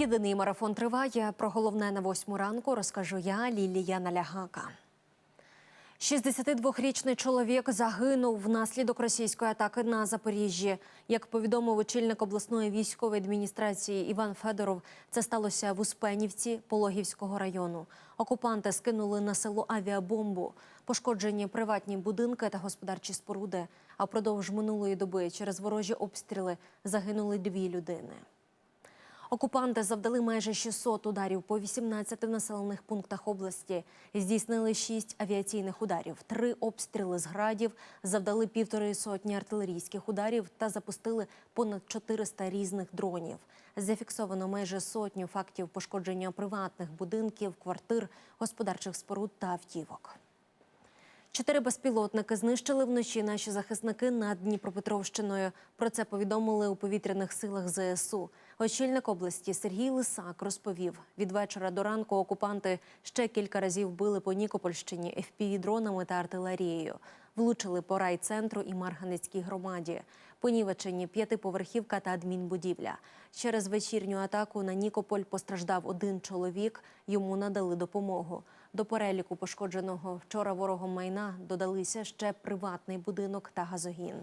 Єдиний марафон триває. Про головне на восьму ранку розкажу я, Лілія Налягака. 62-річний чоловік загинув внаслідок російської атаки на Запоріжжі. Як повідомив очільник обласної військової адміністрації Іван Федоров, це сталося в Успенівці Пологівського району. Окупанти скинули на село авіабомбу. Пошкоджені приватні будинки та господарчі споруди. А впродовж минулої доби через ворожі обстріли загинули дві людини. Окупанти завдали майже 600 ударів по 18 населених пунктах області. Здійснили 6 авіаційних ударів, три обстріли з градів, завдали півтори сотні артилерійських ударів та запустили понад 400 різних дронів. Зафіксовано майже сотню фактів пошкодження приватних будинків, квартир, господарчих споруд та автівок. Чотири безпілотники знищили вночі наші захисники над Дніпропетровщиною. Про це повідомили у повітряних силах ЗСУ. Очільник області Сергій Лисак розповів: від вечора до ранку окупанти ще кілька разів били по Нікопольщині FPV-дронами та артилерією. Влучили по райцентру і Марганецькій громаді. Понівечені п'ятиповерхівка та адмінбудівля. Через вечірню атаку на Нікополь постраждав один чоловік. Йому надали допомогу. До переліку пошкодженого вчора ворогом майна додалися ще приватний будинок та газогін.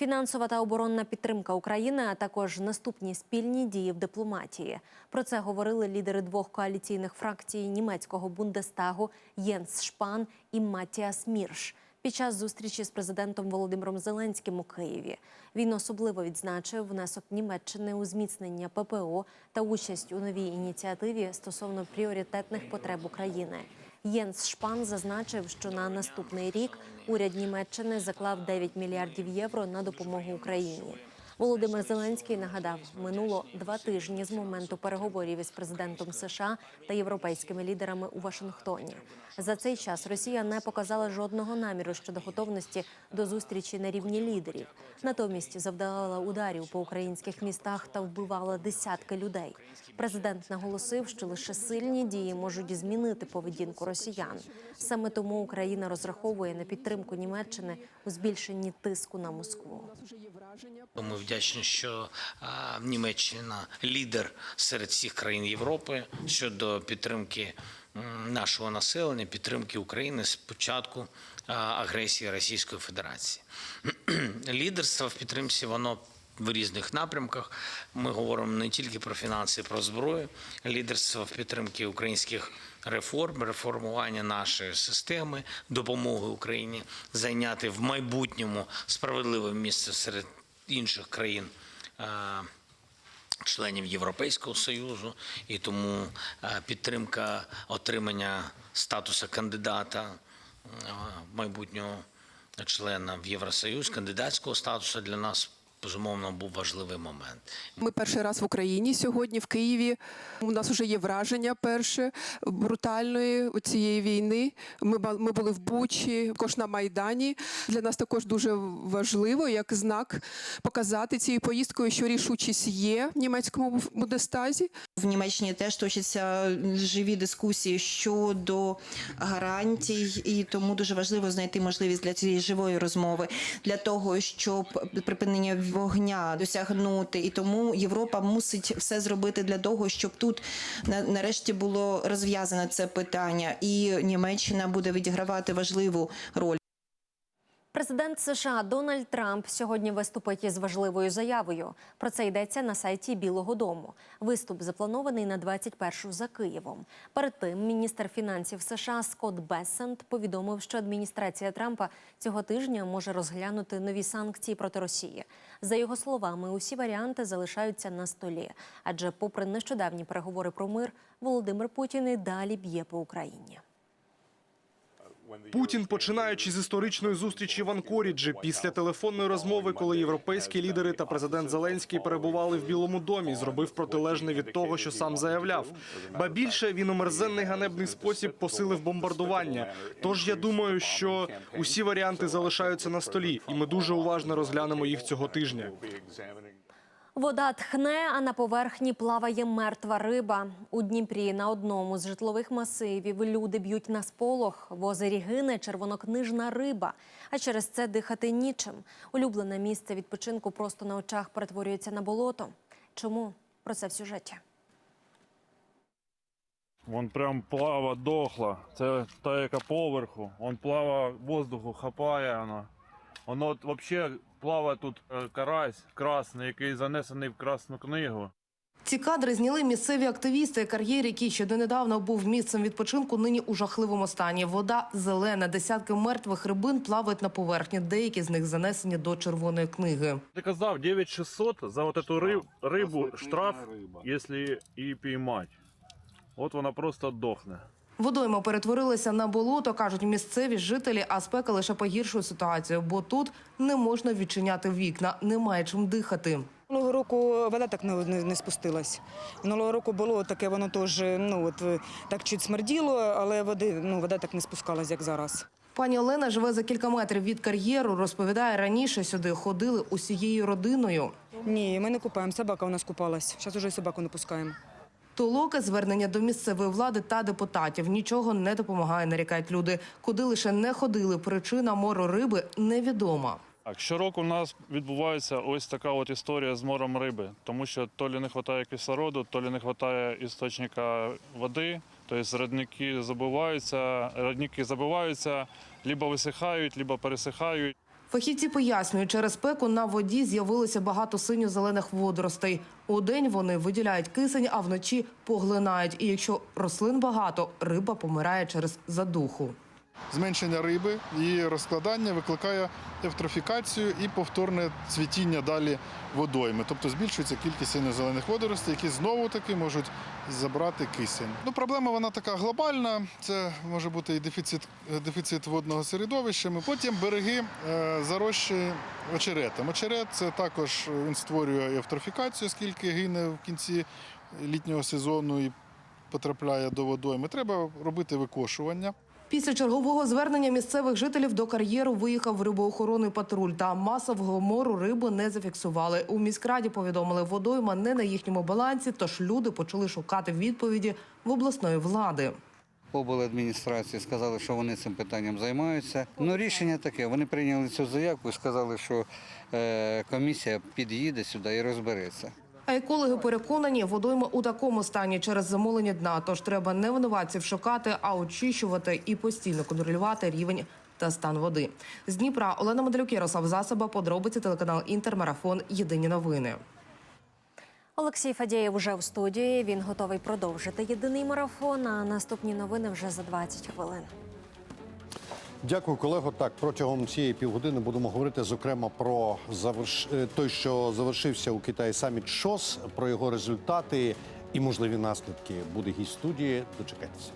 Фінансова та оборонна підтримка України, а також наступні спільні дії в дипломатії. Про це говорили лідери двох коаліційних фракцій німецького Бундестагу Єнс Шпан і Матіас Мірш. Під час зустрічі з президентом Володимиром Зеленським у Києві він особливо відзначив внесок Німеччини у зміцнення ППО та участь у новій ініціативі стосовно пріоритетних потреб України. Єнс Шпан зазначив, що на наступний рік уряд Німеччини заклав 9 мільярдів євро на допомогу Україні. Володимир Зеленський нагадав, минуло два тижні з моменту переговорів із президентом США та європейськими лідерами у Вашингтоні. За цей час Росія не показала жодного наміру щодо готовності до зустрічі на рівні лідерів. Натомість завдавала ударів по українських містах та вбивала десятки людей. Президент наголосив, що лише сильні дії можуть змінити поведінку росіян. Саме тому Україна розраховує на підтримку Німеччини у збільшенні тиску на Москву. Ми вдячні, що Німеччина лідер серед всіх країн Європи щодо підтримки нашого населення, підтримки України з початку агресії Російської Федерації. Лідерство в підтримці воно. В різних напрямках ми говоримо не тільки про фінанси, про зброю, лідерство в підтримці українських реформ, реформування нашої системи, допомоги Україні зайняти в майбутньому справедливе місце серед інших країн. Членів Європейського союзу, і тому е, підтримка отримання статусу кандидата е, майбутнього члена в Євросоюз, кандидатського статусу для нас безумовно був важливий момент. Ми перший раз в Україні сьогодні, в Києві. У нас вже є враження перше брутальної цієї війни. Ми ми були в Бучі, також на Майдані. Для нас також дуже важливо, як знак показати цією поїздкою, що рішучість є в німецькому Бундестазі. В Німеччині теж точаться живі дискусії щодо гарантій, і тому дуже важливо знайти можливість для цієї живої розмови, для того, щоб припинення вогня досягнути. І тому Європа мусить все зробити для того, щоб тут на- нарешті було розв'язане це питання, і Німеччина буде відігравати важливу роль. Президент США Дональд Трамп сьогодні виступить із важливою заявою. Про це йдеться на сайті Білого Дому. Виступ запланований на 21-шу за Києвом. Перед тим міністр фінансів США Скотт Бессент повідомив, що адміністрація Трампа цього тижня може розглянути нові санкції проти Росії. За його словами, усі варіанти залишаються на столі. Адже, попри нещодавні переговори про мир, Володимир Путін і далі б'є по Україні. Путін, починаючи з історичної зустрічі в Анкоріджі, після телефонної розмови, коли європейські лідери та президент Зеленський перебували в Білому домі, зробив протилежне від того, що сам заявляв. Ба більше він у мерзенний ганебний спосіб посилив бомбардування. Тож я думаю, що усі варіанти залишаються на столі, і ми дуже уважно розглянемо їх цього тижня. Вода тхне, а на поверхні плаває мертва риба. У Дніпрі на одному з житлових масивів люди б'ють на сполох. В озері гине червонокнижна риба, а через це дихати нічим. Улюблене місце відпочинку просто на очах перетворюється на болото. Чому? Про це в сюжеті. Вон прям плава дохла. Це та, яка поверху. Он плава воздуху, хапає вона. Воно взагалі плаває тут е, карась красний, який занесений в Красну книгу. Ці кадри зняли місцеві активісти. Кар'єр, який ще донедавна був місцем відпочинку, нині у жахливому стані. Вода зелена, десятки мертвих рибин плавають на поверхні. Деякі з них занесені до червоної книги. Ти казав 9600 за от эту риб, рибу штраф, якщо її піймати. От вона просто дохне. Водойма перетворилася на болото, кажуть місцеві жителі, а спека лише погіршує ситуацію, бо тут не можна відчиняти вікна, немає чим дихати. Минулого року вода так не, не, не спустилась. Минулого року було таке, воно теж ну от е, так чуть смерділо, але води ну вода так не спускалась, як зараз. Пані Олена живе за кілька метрів від кар'єру. Розповідає, раніше сюди ходили усією родиною. Ні, ми не купаємо. Собака у нас купалась. Зараз уже собаку не пускаємо. Толоки звернення до місцевої влади та депутатів нічого не допомагає, нарікають люди. Куди лише не ходили, причина мору риби невідома. Так, щороку у нас відбувається ось така от історія з мором риби, тому що то лі не вистачає кислороду, то лі не вистачає істочника води, тобто родники забиваються, родники забиваються, либо висихають, либо пересихають. Фахівці пояснюють, через пеку на воді з'явилося багато синьо-зелених водоростей. У день вони виділяють кисень, а вночі поглинають. І якщо рослин багато, риба помирає через задуху. Зменшення риби, її розкладання викликає евтрофікацію і повторне цвітіння далі водойми. Тобто збільшується кількість синьо-зелених водоростей, які знову таки можуть забрати кисень. Ну, проблема вона така глобальна. Це може бути і дефіцит, дефіцит водного середовища. Потім береги е, зарощі очеретом. Очерет це також він створює евтрофікацію, оскільки гине в кінці літнього сезону і потрапляє до водойми. Треба робити викошування. Після чергового звернення місцевих жителів до кар'єру виїхав рибоохоронний патруль. Та масового мору риби не зафіксували. У міськраді повідомили, водойма не на їхньому балансі, тож люди почали шукати відповіді в обласної влади. обладміністрації сказали, що вони цим питанням займаються. Ну, рішення таке. Вони прийняли цю заявку і сказали, що е, комісія під'їде сюди і розбереться. А екологи переконані, водойма у такому стані через замулення дна. Тож треба не винуватців шукати, а очищувати і постійно контролювати рівень та стан води. З Дніпра Олена Моделюк, Ярослав Засоба, подробиці телеканал Інтермарафон. Єдині новини. Олексій Фадєєв уже в студії. Він готовий продовжити єдиний марафон. А наступні новини вже за 20 хвилин. Дякую, колего. Так, протягом цієї півгодини будемо говорити зокрема про заверш... е, той, що завершився у Китаї саміт ШОС, про його результати і можливі наслідки. Буде гість студії. Дочекайтеся.